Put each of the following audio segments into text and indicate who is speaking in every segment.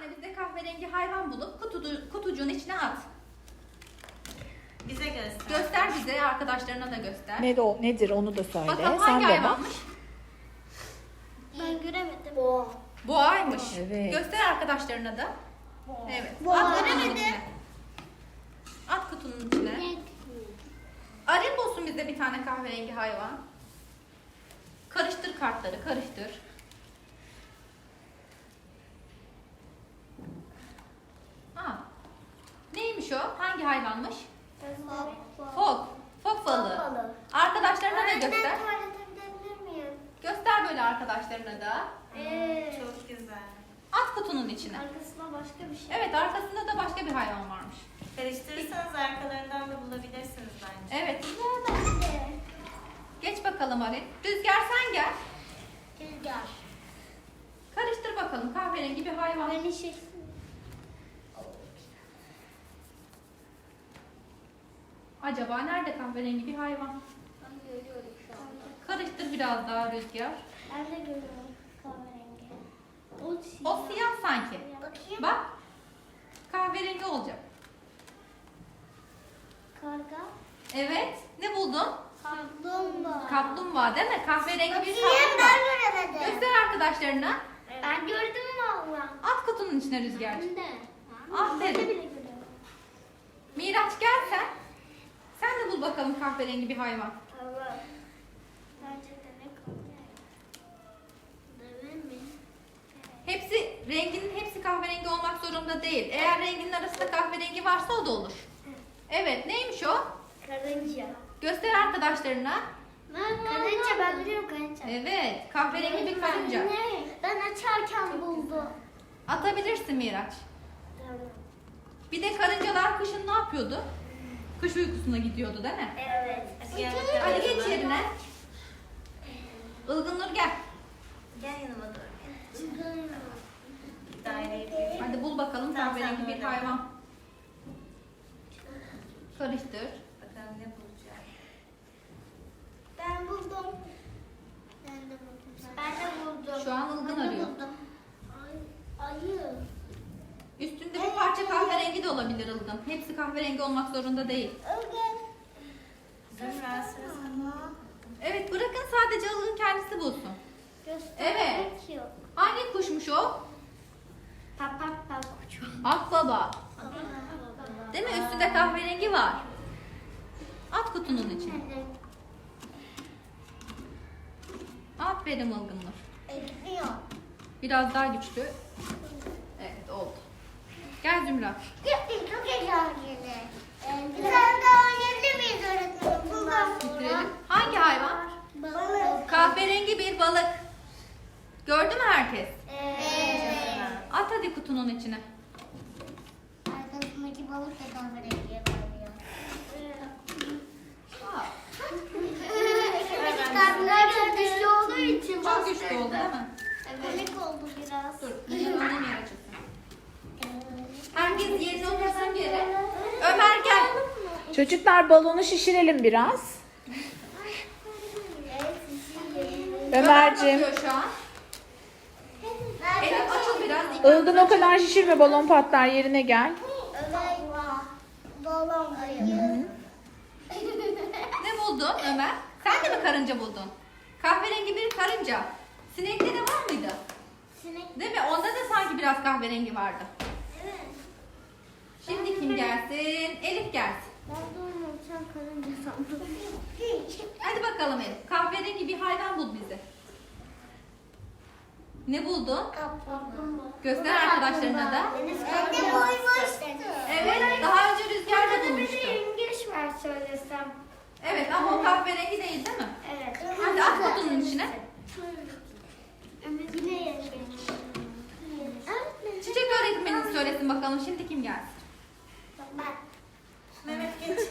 Speaker 1: tane bize kahverengi hayvan bulup kutucu, kutucuğun içine at.
Speaker 2: Bize göster.
Speaker 1: Göster bize, arkadaşlarına da göster.
Speaker 3: Ne de o, nedir onu da söyle.
Speaker 1: Bakalım
Speaker 3: Sen
Speaker 1: hangi
Speaker 3: de bak.
Speaker 1: hayvanmış?
Speaker 4: Ben göremedim. Boğa.
Speaker 1: Boğaymış.
Speaker 3: Evet.
Speaker 1: Göster arkadaşlarına da. Evet.
Speaker 4: Boğa.
Speaker 1: At kutunun
Speaker 4: Göremedim.
Speaker 1: içine. At kutunun içine. Arayın bulsun bize bir tane kahverengi hayvan. Karıştır kartları, karıştır. Aa, neymiş o? Hangi hayvanmış? Fok. Fok balığı.
Speaker 4: balığı.
Speaker 1: Arkadaşlarına da
Speaker 4: Ben
Speaker 1: göster.
Speaker 4: tuvalete gidebilir miyim?
Speaker 1: Göster böyle arkadaşlarına da.
Speaker 4: Ee,
Speaker 2: Çok güzel.
Speaker 1: At kutunun içine.
Speaker 4: arkasında başka bir şey.
Speaker 1: Evet arkasında da başka bir hayvan varmış.
Speaker 2: Karıştırırsanız arkalarından da bulabilirsiniz bence.
Speaker 1: Evet.
Speaker 4: Nerede?
Speaker 1: Geç bakalım Ari. Rüzgar sen gel.
Speaker 4: Rüzgar.
Speaker 1: Karıştır bakalım kahverengi bir hayvan.
Speaker 4: Beni şey...
Speaker 1: Acaba nerede kahverengi bir hayvan?
Speaker 4: Ben görüyorum şu anda.
Speaker 1: Karıştır biraz daha Rüzgar.
Speaker 4: Ben de görüyorum kahverengi. O
Speaker 1: O siyah sanki.
Speaker 4: Bakayım.
Speaker 1: Bak. Kahverengi olacak.
Speaker 4: Karga.
Speaker 1: Evet. Ne buldun?
Speaker 4: Kaplumbağa.
Speaker 1: Kaplumbağa değil mi? Kahverengi bir kaplumbağa.
Speaker 4: ben göremedim.
Speaker 1: Göster arkadaşlarına.
Speaker 4: Ben gördüm valla.
Speaker 1: At kutunun içine Rüzgar.
Speaker 4: Ben de.
Speaker 1: Aferin. Miraç gel sen. Sen de bul bakalım kahverengi bir hayvan.
Speaker 4: Evet. Bence de ne kaldı? Deve mi?
Speaker 1: Hepsi renginin hepsi kahverengi olmak zorunda değil. Eğer renginin arasında kahverengi varsa o da olur. Evet neymiş o?
Speaker 4: Karınca.
Speaker 1: Göster arkadaşlarına.
Speaker 4: Karınca ben biliyorum karınca.
Speaker 1: Evet kahverengi bir karınca.
Speaker 4: Ne? Ben açarken buldum.
Speaker 1: Atabilirsin Miraç.
Speaker 4: Tamam.
Speaker 1: Bir de karıncalar kışın ne yapıyordu? Kış uykusuna gidiyordu değil mi?
Speaker 4: Evet.
Speaker 2: Hadi gel
Speaker 1: geç yerine. Ilgın Nur gel.
Speaker 2: Gel yanıma doğru. Yapayım.
Speaker 1: Hadi bul bakalım
Speaker 2: Tamam,
Speaker 1: kahverengi
Speaker 2: sen
Speaker 1: bir hayvan. Karıştır.
Speaker 2: Bakalım ne bulacağım.
Speaker 4: Ben buldum. Ben de buldum. Ben de buldum.
Speaker 1: Şu an
Speaker 4: de
Speaker 1: arıyor.
Speaker 4: buldum. Ay, ayı.
Speaker 1: Üstünde bir parça kahverengi de olabilir Ilgın. Hepsi kahverengi olmak zorunda değil.
Speaker 4: Ilgın.
Speaker 2: Zümra sıra sana.
Speaker 1: Evet bırakın sadece Ilgın kendisi bulsun. Evet.
Speaker 4: Yok.
Speaker 1: Hangi kuşmuş o? Akbaba. Değil mi? Üstünde kahverengi var. At kutunun içine. Aferin Ilgın Nur.
Speaker 4: Ekliyor.
Speaker 1: Biraz daha güçlü. Evet oldu. Gel Zümra.
Speaker 4: Gitti çok eğlenceli. Bir tane daha oynayabilir miyiz öğretmenim? Bundan
Speaker 1: Bitirelim. Hangi hayvan?
Speaker 4: Balık.
Speaker 1: Kahverengi bir balık. Gördü mü herkes?
Speaker 4: Evet.
Speaker 1: At hadi kutunun içine.
Speaker 4: Balık da benziyor.
Speaker 1: Aa,
Speaker 4: Karnlar çok güçlü olduğu için
Speaker 1: çok güçlü oldu değil mi?
Speaker 4: Komik oldu biraz.
Speaker 1: Dur. Yine önem yer açılsın. Herkes yerine otursun bir yere. Ömer gel.
Speaker 3: Çocuklar balonu şişirelim biraz. Ömer'cim.
Speaker 1: bakıyor şu an. Elif açıl biraz.
Speaker 3: Ilgın o kadar şişirme balon patlar yerine gel.
Speaker 4: Ayı.
Speaker 1: Ne buldun Ömer? Sen de mi karınca buldun? Kahverengi bir karınca. Sinekte de var mıydı?
Speaker 4: Sinek.
Speaker 1: Değil mi? Onda da sanki biraz kahverengi vardı.
Speaker 4: Evet.
Speaker 1: Şimdi kim gelsin? Elif gelsin.
Speaker 4: Ben de onu uçan karınca sandım.
Speaker 1: Hadi bakalım Elif. Kahverengi bir hayvan bul. Ne buldun?
Speaker 4: Kaplumbağa.
Speaker 1: Göster arkadaşlarına da.
Speaker 4: Ben de bulmuştum.
Speaker 1: Evet, daha önce Rüzgar da bulmuştu.
Speaker 4: yengeç var söylesem.
Speaker 1: Evet ama o kahverengi değil değil mi?
Speaker 4: Evet.
Speaker 1: Hadi at kutunun içine.
Speaker 4: Yine yengeç.
Speaker 1: Çiçek öğretmenin söylesin bakalım şimdi kim gelsin?
Speaker 4: Ben.
Speaker 2: Mehmet geç.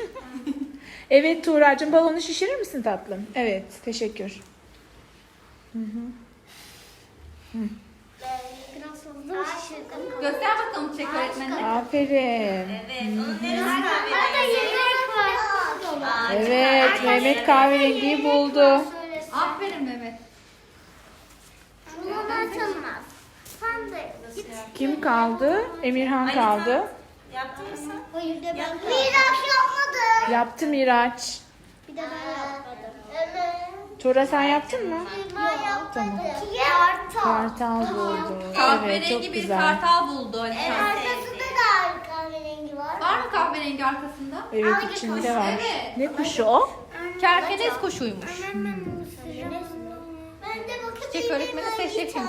Speaker 3: Evet Tuğra'cığım balonu şişirir misin tatlım? Evet teşekkür. Hı hı.
Speaker 4: Biraz hızlı şişirdim.
Speaker 1: Göster bakalım çiçek öğretmenine.
Speaker 3: Aferin.
Speaker 2: Evet. Onun neresi kahverengi?
Speaker 4: yengeç var.
Speaker 2: Aa,
Speaker 3: Evet Mehmet kahverengiyi buldu.
Speaker 1: Aferin Mehmet.
Speaker 4: Bunu açılmaz. Sen de git
Speaker 3: Kim kaldı? Emirhan kaldı.
Speaker 2: Yaptın mı sen?
Speaker 4: Hayır de ben. Miraç yapmadı.
Speaker 3: Yaptı Miraç.
Speaker 4: Bir de ben yapmadım. Evet.
Speaker 3: Tuğra sen yaptın mı? Tamam.
Speaker 4: Kartal.
Speaker 3: Kartal buldu. Evet
Speaker 1: Kahverengi
Speaker 3: çok
Speaker 1: bir
Speaker 3: güzel.
Speaker 1: kartal buldu Ali Can.
Speaker 4: Arkasında da kahverengi var.
Speaker 1: Var mı kahverengi arkasında?
Speaker 3: Evet içinde
Speaker 4: kuş?
Speaker 3: var.
Speaker 1: Evet.
Speaker 3: Ne kuşu o?
Speaker 1: Kerkenes kuşuymuş.
Speaker 4: Ben de bakayım.
Speaker 1: Çiçek öğretmeni seçeceksin.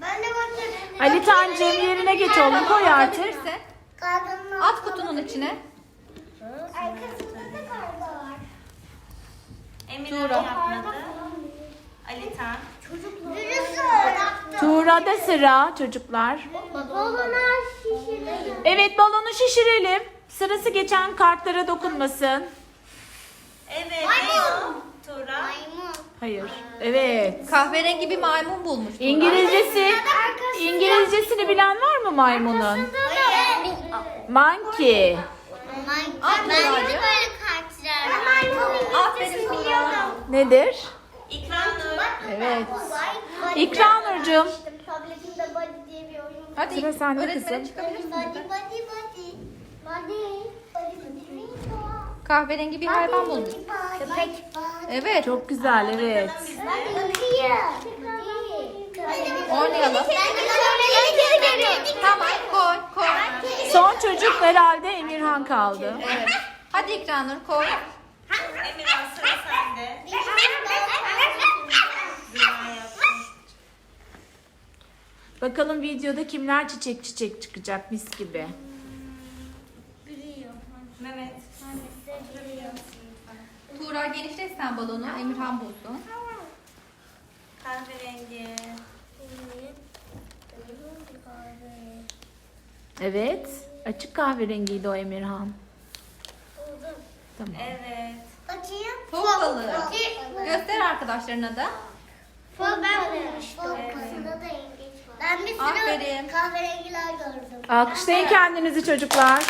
Speaker 4: Ben de bakayım.
Speaker 3: Ali Tancım yerine geç oğlum koy artık.
Speaker 1: At kutunun içine.
Speaker 4: Var.
Speaker 2: Emirhan
Speaker 1: Tuğra.
Speaker 2: yapmadı. Ali Tan.
Speaker 4: Virüsü.
Speaker 3: Tuğra'da sıra çocuklar.
Speaker 4: Balona şişirelim.
Speaker 3: Evet balonu şişirelim. Sırası geçen kartlara dokunmasın.
Speaker 2: Evet.
Speaker 4: Maymun.
Speaker 2: Tuğra.
Speaker 4: Maymun.
Speaker 3: Hayır. Evet.
Speaker 1: Kahverengi bir maymun bulmuş. Tuğra.
Speaker 3: İngilizcesi İngilizcesini bilen var mı maymunun? Monkey.
Speaker 1: At
Speaker 4: Ben de
Speaker 1: Tuğra'cığım.
Speaker 4: böyle kartlar. Maymun.
Speaker 1: Aferin Tuğra.
Speaker 3: Nedir?
Speaker 2: İkranur.
Speaker 3: Evet. İkranurcuğum.
Speaker 4: Tabletimde Buddy diye bir oyun var.
Speaker 1: Hadi
Speaker 3: Sıra sende
Speaker 1: öğretmene
Speaker 3: kızım.
Speaker 1: çıkabilirsin.
Speaker 4: Buddy, Buddy, Buddy. Buddy. Buddy, Buddy.
Speaker 1: Kahverengi bir hayvan bulmuş.
Speaker 4: Köpek.
Speaker 1: Evet.
Speaker 3: Çok güzel evet.
Speaker 1: Oynayalım. Tamam koy koy.
Speaker 3: Son çocuk herhalde Emirhan kaldı.
Speaker 1: Evet. Hadi İkranur koy.
Speaker 2: Emirhan sıra sende. Zira yaptın.
Speaker 3: Bakalım videoda kimler çiçek çiçek çıkacak mis gibi.
Speaker 2: Mehmet.
Speaker 1: Tuğra genişlet sen balonu. Emirhan bulsun.
Speaker 2: Kahverengi.
Speaker 3: Evet. Açık kahverengiydi o Emirhan. Tamam.
Speaker 2: Evet.
Speaker 4: Bakayım.
Speaker 1: Fok balığı. Göster arkadaşlarına da.
Speaker 4: Fok da yengeç var. Ben bir sürü
Speaker 1: Aferin.
Speaker 4: kahverengiler gördüm.
Speaker 3: Alkışlayın kendinizi çocuklar.